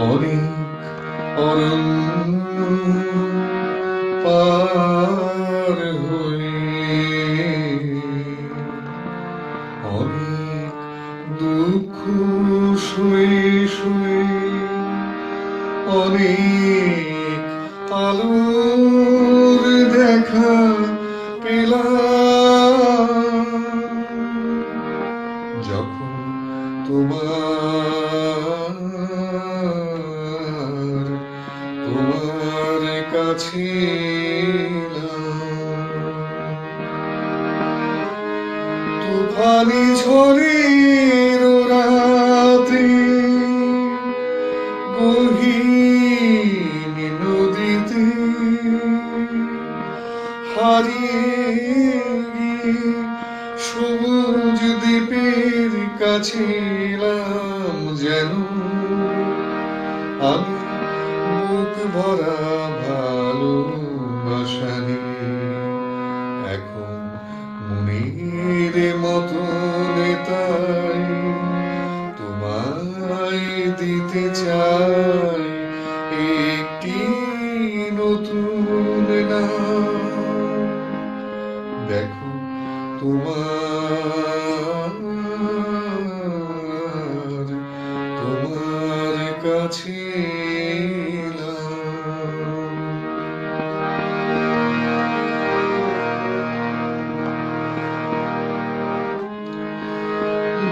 অনেক অরণ্য পার হয়ে অনেক দুঃখ শুয়ে শুয়ে অনেক আলোর দেখা পেলাম এলাম। তুফানি ঝড়ের রাতে গহীন নদীতে হারিয়ে সবুজ যেন আমি বুক ভরা একটি নতুন দেখো তোমার তোমার কাছে।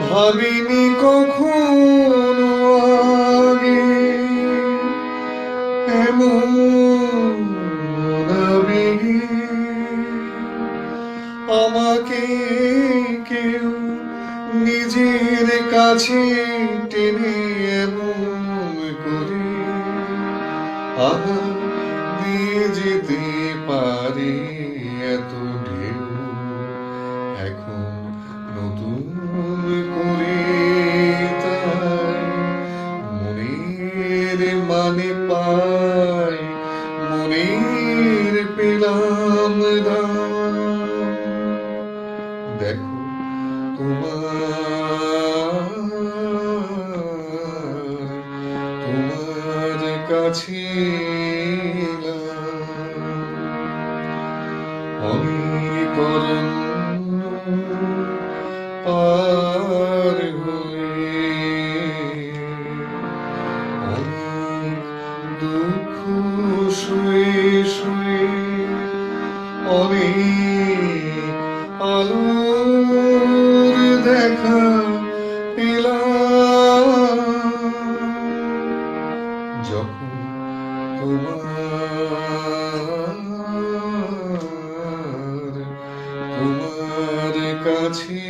ভাবিনি কখনো আমাকে কেউ নিজের কাছে টেনে এমন করে আহা দিয়ে যেতে পারে এত পেলাম দেখো তোমার তোমার কাছে এলাম। অনেক অরণ্য যখন তোমার তোমার কাছে